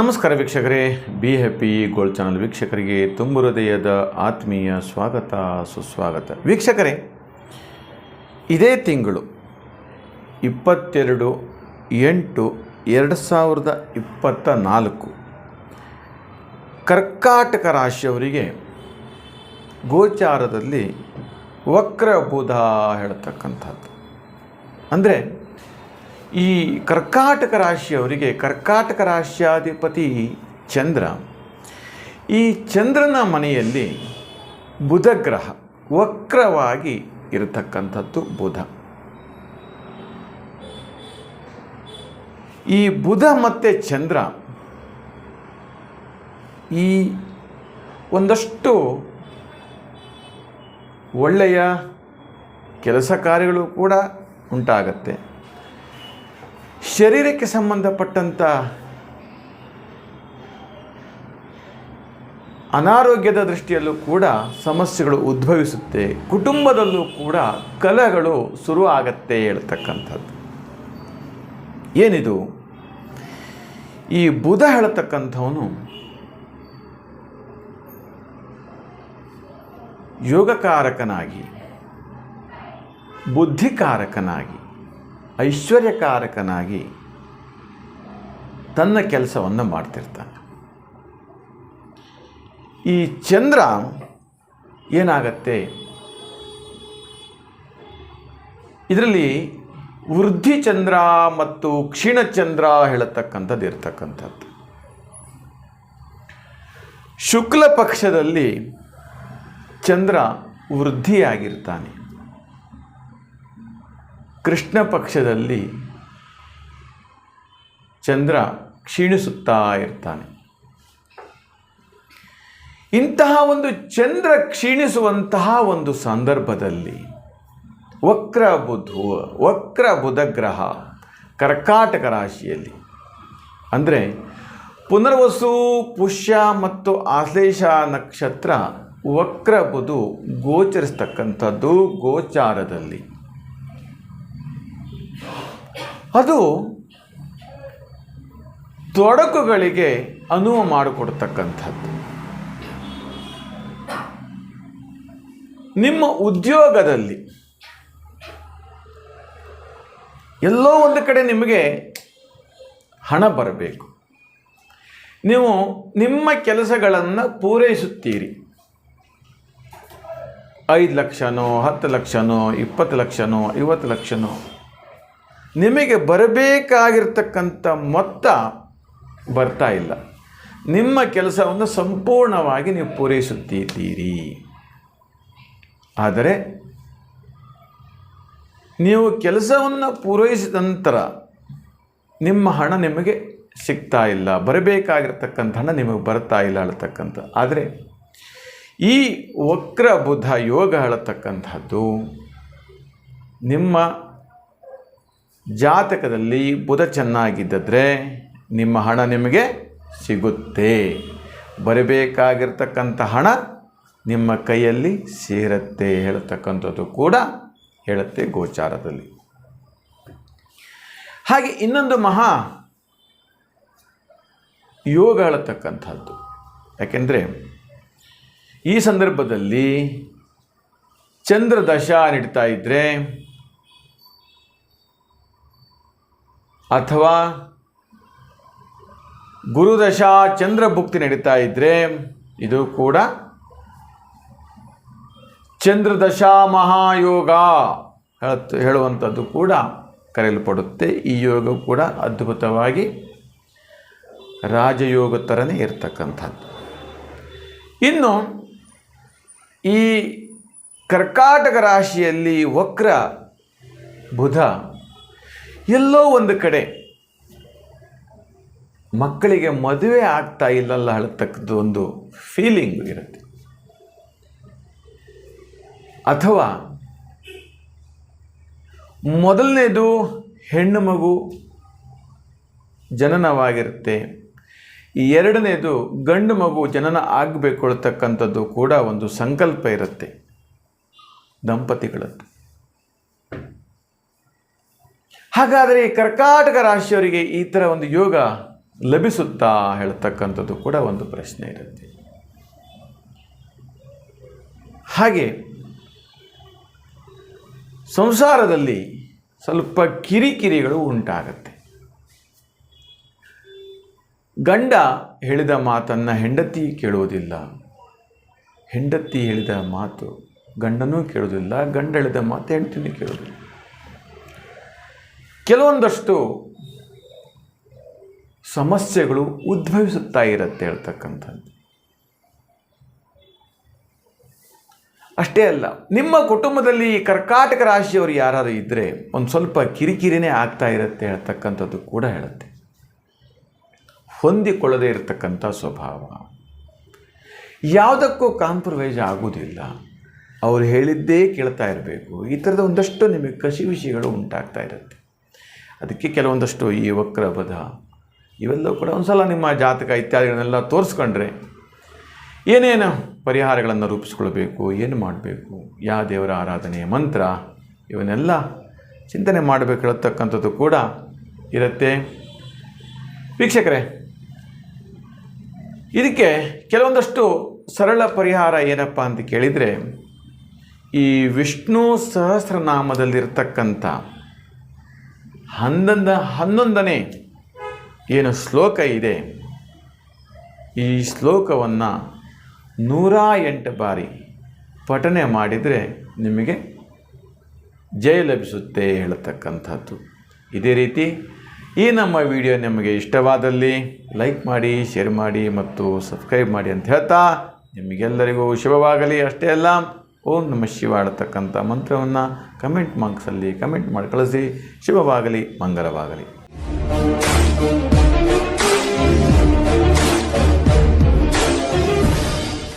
ನಮಸ್ಕಾರ ವೀಕ್ಷಕರೇ. Be happy gold channel ವೀಕ್ಷಕರಿಗೆ ತುಂಬು ಹೃದಯದ ಆತ್ಮೀಯ ಸ್ವಾಗತ, ಸುಸ್ವಾಗತ. ವೀಕ್ಷಕರೇ, ಇದೇ ತಿಂಗಳು ಇಪ್ಪತ್ತೆರಡು ಎಂಟು ಎರಡು ಸಾವಿರದ ಇಪ್ಪತ್ತ ನಾಲ್ಕು ಕರ್ಕಾಟಕ ರಾಶಿಯವರಿಗೆ ಗೋಚಾರದಲ್ಲಿ ವಕ್ರ ಬುಧ ಹೇಳ್ತಕ್ಕಂಥದ್ದು. ಅಂದರೆ ಈ ಕರ್ಕಾಟಕ ರಾಶಿಯವರಿಗೆ ಕರ್ಕಾಟಕ ರಾಶ್ಯಾಧಿಪತಿ ಚಂದ್ರ. ಈ ಚಂದ್ರನ ಮನೆಯಲ್ಲಿ ಬುಧ ಗ್ರಹ ವಕ್ರವಾಗಿ ಇರತಕ್ಕಂಥದ್ದು ಬುಧ. ಈ ಬುಧ ಮತ್ತು ಚಂದ್ರ ಈ ಒಂದಷ್ಟು ಒಳ್ಳೆಯ ಕೆಲಸ ಕಾರ್ಯಗಳು ಕೂಡ ಉಂಟಾಗತ್ತೆ. ಶರೀರಕ್ಕೆ ಸಂಬಂಧಪಟ್ಟಂಥ ಅನಾರೋಗ್ಯದ ದೃಷ್ಟಿಯಲ್ಲೂ ಕೂಡ ಸಮಸ್ಯೆಗಳು ಉದ್ಭವಿಸುತ್ತೆ. ಕುಟುಂಬದಲ್ಲೂ ಕೂಡ ಕಲಹಗಳು ಶುರು ಆಗತ್ತೆ ಹೇಳ್ತಕ್ಕಂಥದ್ದು. ಏನಿದು? ಈ ಬುಧ ಹೇಳ್ತಕ್ಕಂಥವನು ಯೋಗಕಾರಕನಾಗಿ, ಬುದ್ಧಿಕಾರಕನಾಗಿ ಐಶ್ವರ್ಯಕಾರಕನಾಗಿ ತನ್ನ ಕೆಲಸವನ್ನು ಮಾಡ್ತಿರ್ತಾನೆ. ಈ ಚಂದ್ರ ಏನಾಗತ್ತೆ? ಇದರಲ್ಲಿ ವೃದ್ಧಿ ಚಂದ್ರ ಮತ್ತು ಕ್ಷೀಣಚಂದ್ರ ಹೇಳತಕ್ಕಂಥದ್ದು ಇರತಕ್ಕಂಥದ್ದು. ಶುಕ್ಲ ಪಕ್ಷದಲ್ಲಿ ಚಂದ್ರ ವೃದ್ಧಿಯಾಗಿರ್ತಾನೆ. ಕೃಷ್ಣ ಪಕ್ಷದಲ್ಲಿ ಚಂದ್ರ ಕ್ಷೀಣಿಸುತ್ತಾ ಇರ್ತಾನೆ. ಇಂತಹ ಒಂದು ಚಂದ್ರ ಕ್ಷೀಣಿಸುವಂತಹ ಒಂದು ಸಂದರ್ಭದಲ್ಲಿ ವಕ್ರ ಬುಧು, ವಕ್ರ ಬುಧ ಗ್ರಹ ಕರ್ಕಾಟಕ ರಾಶಿಯಲ್ಲಿ ಅಂದರೆ ಪುನರ್ವಸು, ಪುಷ್ಯ ಮತ್ತು ಆಶ್ಲೇಷ ನಕ್ಷತ್ರ ವಕ್ರ ಬುಧು ಗೋಚರಿಸ್ತಕ್ಕಂಥದ್ದು ಗೋಚಾರದಲ್ಲಿ. ಅದು ತೊಡಕುಗಳಿಗೆ ಅನುವು ಮಾಡಿಕೊಡ್ತಕ್ಕಂಥದ್ದು. ನಿಮ್ಮ ಉದ್ಯೋಗದಲ್ಲಿ ಎಲ್ಲೋ ಒಂದು ಕಡೆ ನಿಮಗೆ ಹಣ ಬರಬೇಕು. ನೀವು ನಿಮ್ಮ ಕೆಲಸಗಳನ್ನು ಪೂರೈಸುತ್ತೀರಿ. ಐದು ಲಕ್ಷನೋ, ಹತ್ತು ಲಕ್ಷನೋ, ಇಪ್ಪತ್ತು ಲಕ್ಷನೋ, ಐವತ್ತು ಲಕ್ಷನೋ. ನಿಮಗೆ ಬರಬೇಕಾಗಿರ್ತಕ್ಕಂಥ ಮೊತ್ತ ಬರ್ತಾ ಇಲ್ಲ. ನಿಮ್ಮ ಕೆಲಸವನ್ನು ಸಂಪೂರ್ಣವಾಗಿ ನೀವು ಪೂರೈಸುತ್ತಿದ್ದೀರಿ. ಆದರೆ ನೀವು ಕೆಲಸವನ್ನು ಪೂರೈಸಿದ ನಂತರ ನಿಮ್ಮ ಹಣ ನಿಮಗೆ ಸಿಗ್ತಾ ಇಲ್ಲ. ಬರಬೇಕಾಗಿರ್ತಕ್ಕಂಥ ಹಣ ನಿಮಗೆ ಬರ್ತಾ ಇಲ್ಲ ಹೇಳ್ತಕ್ಕಂಥ ಆದರೆ ಈ ವಕ್ರ ಬುಧ ಯೋಗ ಹೇಳತಕ್ಕಂಥದ್ದು ನಿಮ್ಮ ಜಾತಕದಲ್ಲಿ ಬುಧ ಚೆನ್ನಾಗಿದ್ದರೆ ನಿಮ್ಮ ಹಣ ನಿಮಗೆ ಸಿಗುತ್ತೆ. ಬರಬೇಕಾಗಿರ್ತಕ್ಕಂಥ ಹಣ ನಿಮ್ಮ ಕೈಯಲ್ಲಿ ಸೇರುತ್ತೆ ಹೇಳ್ತಕ್ಕಂಥದ್ದು ಕೂಡ ಹೇಳುತ್ತೆ ಗೋಚಾರದಲ್ಲಿ. ಹಾಗೆ ಇನ್ನೊಂದು ಮಹಾ ಯೋಗ ಹೇಳತಕ್ಕಂಥದ್ದು. ಯಾಕೆಂದರೆ ಈ ಸಂದರ್ಭದಲ್ಲಿ ಚಂದ್ರ ದಶಾ ನಡೀತಾ ಇದ್ದರೆ ಅಥವಾ ಗುರುದಶಾ ಚಂದ್ರಭುಕ್ತಿ ನಡೀತಾ ಇದ್ದರೆ ಇದು ಕೂಡ ಚಂದ್ರದಶಾ ಮಹಾಯೋಗ ಹೇಳುತ್ತ ಹೇಳುವಂಥದ್ದು ಕೂಡ ಕರೆಯಲ್ಪಡುತ್ತೆ. ಈ ಯೋಗ ಕೂಡ ಅದ್ಭುತವಾಗಿ ರಾಜಯೋಗ ಥರನೇ ಇರತಕ್ಕಂಥದ್ದು. ಇನ್ನು ಈ ಕರ್ಕಾಟಕ ರಾಶಿಯಲ್ಲಿ ವಕ್ರ ಬುಧ ಎಲ್ಲೋ ಒಂದು ಕಡೆ ಮಕ್ಕಳಿಗೆ ಮದುವೆ ಆಗ್ತಾ ಇಲ್ಲಲ್ಲ ಹೇಳತಕ್ಕದ್ದು ಒಂದು ಫೀಲಿಂಗ್ ಇರುತ್ತೆ. ಅಥವಾ ಮೊದಲನೇದು ಹೆಣ್ಣು ಮಗು ಜನನವಾಗಿರುತ್ತೆ. ಎರಡನೇದು ಗಂಡು ಮಗು ಜನನ ಆಗಬೇಕು ಹೇಳ್ತಕ್ಕಂಥದ್ದು ಕೂಡ ಒಂದು ಸಂಕಲ್ಪ ಇರುತ್ತೆ. ದಂಪತಿಗಳದ್ದು. ಹಾಗಾದರೆ ಈ ಕರ್ಕಾಟಕ ರಾಶಿಯವರಿಗೆ ಈ ಥರ ಒಂದು ಯೋಗ ಲಭಿಸುತ್ತಾ ಹೇಳ್ತಕ್ಕಂಥದ್ದು ಕೂಡ ಒಂದು ಪ್ರಶ್ನೆ ಇರುತ್ತೆ. ಹಾಗೆ ಸಂಸಾರದಲ್ಲಿ ಸ್ವಲ್ಪ ಕಿರಿಕಿರಿಗಳು ಉಂಟಾಗತ್ತೆ. ಗಂಡ ಹೇಳಿದ ಮಾತನ್ನು ಹೆಂಡತಿ ಕೇಳುವುದಿಲ್ಲ. ಹೆಂಡತಿ ಹೇಳಿದ ಮಾತು ಗಂಡನೂ ಕೇಳೋದಿಲ್ಲ ಗಂಡ ಹೇಳಿದ ಮಾತು ಹೆಂಡತಿನೂ ಕೇಳೋದಿಲ್ಲ ಕೆಲವೊಂದಷ್ಟು ಸಮಸ್ಯೆಗಳು ಉದ್ಭವಿಸುತ್ತಾ ಇರುತ್ತೆ ಹೇಳ್ತಕ್ಕಂಥದ್ದು. ಅಷ್ಟೇ ಅಲ್ಲ, ನಿಮ್ಮ ಕುಟುಂಬದಲ್ಲಿ ಕರ್ಕಾಟಕ ರಾಶಿಯವರು ಯಾರಾದರೂ ಇದ್ದರೆ ಒಂದು ಸ್ವಲ್ಪ ಕಿರಿಕಿರಿನೇ ಆಗ್ತಾ ಇರುತ್ತೆ ಹೇಳ್ತಕ್ಕಂಥದ್ದು ಕೂಡ ಹೇಳುತ್ತೆ. ಹೊಂದಿಕೊಳ್ಳದೆ ಇರತಕ್ಕಂಥ ಸ್ವಭಾವ. ಯಾವುದಕ್ಕೂ ಕಾಂಪ್ರಮೈಸ್ ಆಗೋದಿಲ್ಲ ಅವ್ರು ಹೇಳಿದ್ದೇ ಕೇಳ್ತಾ ಇರಬೇಕು. ಈ ಥರದ ಒಂದಷ್ಟು ನಿಮಗೆ ಕಸಿ ವಿಷಯಗಳು ಉಂಟಾಗ್ತಾ ಇರುತ್ತೆ. ಅದಕ್ಕೆ ಕೆಲವೊಂದಷ್ಟು ಈ ವಕ್ರ ಬಧ ಇವೆಲ್ಲವೂ ಕೂಡ ಒಂದು ಸಲ ನಿಮ್ಮ ಜಾತಕ ಇತ್ಯಾದಿಗಳನ್ನೆಲ್ಲ ತೋರಿಸ್ಕೊಂಡ್ರೆ ಏನೇನು ಪರಿಹಾರಗಳನ್ನು ರೂಪಿಸ್ಕೊಳ್ಬೇಕು, ಏನು ಮಾಡಬೇಕು ಯಾವ ದೇವರ ಆರಾಧನೆ ಮಂತ್ರ, ಇವನ್ನೆಲ್ಲ ಚಿಂತನೆ ಮಾಡಬೇಕಿರತಕ್ಕಂಥದ್ದು ಕೂಡ ಇರುತ್ತೆ. ವೀಕ್ಷಕರೇ, ಇದಕ್ಕೆ ಕೆಲವೊಂದಷ್ಟು ಸರಳ ಪರಿಹಾರ ಏನಪ್ಪ ಅಂತ ಕೇಳಿದರೆ, ಈ ವಿಷ್ಣು ಸಹಸ್ರನಾಮದಲ್ಲಿರ್ತಕ್ಕಂಥ ಹನ್ನೊಂದ, ಹನ್ನೊಂದನೇ ಏನು ಶ್ಲೋಕ ಇದೆ. ಈ ಶ್ಲೋಕವನ್ನು ನೂರ ಎಂಟು ಬಾರಿ ಪಠನೆ ಮಾಡಿದರೆ ನಿಮಗೆ ಜಯ ಲಭಿಸುತ್ತೆ ಹೇಳತಕ್ಕಂಥದ್ದು. ಇದೇ ರೀತಿ ಈ ನಮ್ಮ ವಿಡಿಯೋ ನಿಮಗೆ ಇಷ್ಟವಾದಲ್ಲಿ ಲೈಕ್ ಮಾಡಿ, ಶೇರ್ ಮಾಡಿ ಮತ್ತು ಸಬ್ಸ್ಕ್ರೈಬ್ ಮಾಡಿ ಅಂತ ಹೇಳ್ತಾ ನಿಮಗೆಲ್ಲರಿಗೂ ಶುಭವಾಗಲಿ. ಅಷ್ಟೇ ಅಲ್ಲ ಓಂ ನಮ ಶಿವ ಆಡತಕ್ಕಂಥ ಮಂತ್ರವನ್ನು ಕಮೆಂಟ್ ಮಾರ್ಕ್ಸಲ್ಲಿ ಕಮೆಂಟ್ ಮಾಡಿ ಕಳಿಸಿ. ಶುಭವಾಗಲಿ ಮಂಗಲವಾಗಲಿ